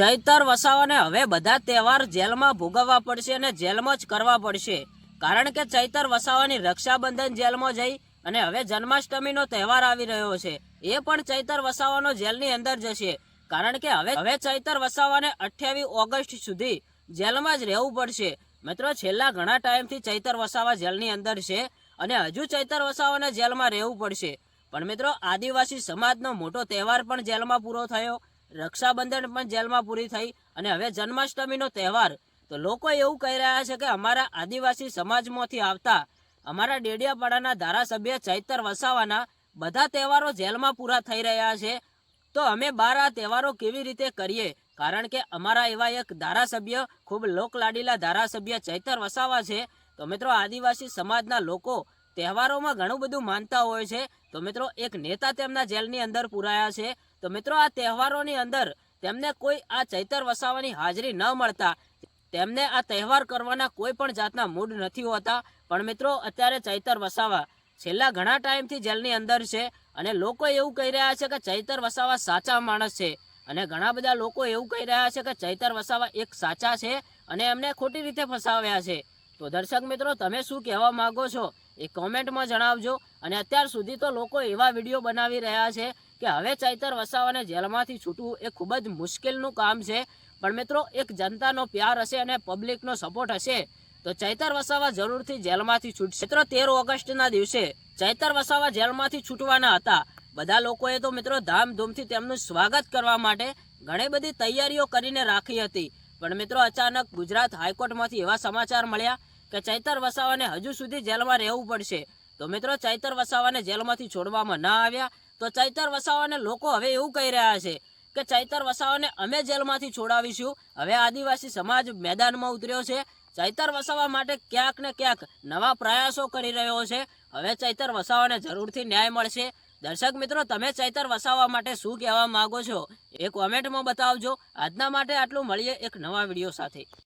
ચૈતર વસાવાને હવે બધા તહેવાર જેલમાં ભોગવવા પડશે અને જેલમાં જ કરવા પડશે. કારણ કે ચૈતર વસાવાની રક્ષાબંધન જેલમાં જઈ અને હવે જન્માષ્ટમીનો તહેવાર આવી રહ્યો છે. એ પણ ચૈતર વસાવાનો જેલની અંદર જશે. કારણ કે હવે હવે ચૈતર વસાવાને અઠ્યાવીસ ઓગસ્ટ સુધી જેલમાં જ રહેવું પડશે. મિત્રો, છેલ્લા ઘણા ટાઈમથી ચૈતર વસાવા જેલની અંદર છે અને હજુ ચૈતર વસાવાને જેલમાં રહેવું પડશે. પણ મિત્રો, આદિવાસી સમાજનો મોટો તહેવાર પણ જેલમાં પૂરો થયો. રક્ષાબંધન પણ જેલમાં પૂરી થઈ અને હવે જન્માષ્ટમીનો તહેવાર. તો લોકો એવું કહી રહ્યા છે કે અમારા આદિવાસી સમાજમાંથી આવતા અમારા ડેડિયાપાડાના ધારાસભ્ય ચૈતર વસાવાના બધા તહેવારો જેલમાં પૂરા થઈ રહ્યા છે. તો અમે બાર આ તહેવારો કેવી રીતે કરીએ? કારણ કે અમારા એવા એક ધારાસભ્ય, ખૂબ લોકલાડીલા ધારાસભ્ય ચૈતર વસાવા છે. તો મિત્રો, આદિવાસી સમાજના લોકો તહેવારોમાં ઘણું બધું માનતા હોય છે. તો મિત્રો, એક નેતા તેમના જેલની અંદર પુરાયા છે. તો મિત્રો આ તહેવારોની અંદર તેમને કોઈ આ ચૈતર વસાવાની હાજરી ન મળતા. તેમને આ તહેવાર કરવાના કોઈ પણ જાતના મૂડ નથી હોતા. પણ મિત્રો અત્યારે ચૈતર વસાવા છેલ્લા ઘણા ટાઈમથી જેલની અંદર છે અને લોકો એવું કહી રહ્યા છે કે ચૈતર વસાવા સાચા માણસ છે. અને ઘણા બધા લોકો એવું કહી રહ્યા છે કે ચૈતર વસાવા એક સાચા છે અને એમને ખોટી રીતે ફસાવ્યા છે. તો દર્શક મિત્રો, તમે શું કહેવા માગો છો? એ કોમેન્ટમાં જણાવજો. અને અત્યાર સુધી તો લોકો એવા વીડિયો બનાવી રહ્યા છે કે હવે ચૈતર વસાવાને જેલમાંથી છૂટવું એ ખૂબ જ મુશ્કેલનું કામ છે. પણ મિત્રો, એક જનતાનો પ્યાર હશે અને પબ્લિકનો સપોર્ટ હશે, તો ચૈતર વસાવા જરૂરથી જેલમાંથી છૂટશે. મિત્રો, તેર ઓગસ્ટના દિવસે ચૈતર વસાવા જેલમાંથી છૂટવાના હતા. બધા લોકોએ તો મિત્રો ધામધૂમથી તેમનું સ્વાગત કરવા માટે ઘણી બધી તૈયારીઓ કરીને રાખી હતી. પણ મિત્રો, અચાનક ગુજરાત હાઈકોર્ટમાંથી એવા સમાચાર મળ્યા કે ચૈતર વસાવાને હજુ સુધી જેલમાં રહેવું પડશે. તો મિત્રો, ચૈતર વસાવાને જેલમાંથી છોડવામાં ના આવ્યા. તો ચૈતર વસાવાને લોકો હવે એવું કહી રહ્યા છે કે ચૈતર વસાવાને અમે જેલમાંથી છોડાવીશું. હવે આદિવાસી સમાજ મેદાનમાં ઉતર્યો છે. ચૈતર વસાવા માટે ક્યાંક ને ક્યાંક નવા પ્રયાસો કરી રહ્યો છે. હવે ચૈતર વસાવાને જરૂરથી ન્યાય મળશે. દર્શક મિત્રો, તમે ચૈતર વસાવા માટે શું કહેવા માંગો છો? એ કોમેન્ટમાં બતાવજો. આજના માટે આટલું. મળીએ એક નવા વીડિયો સાથે.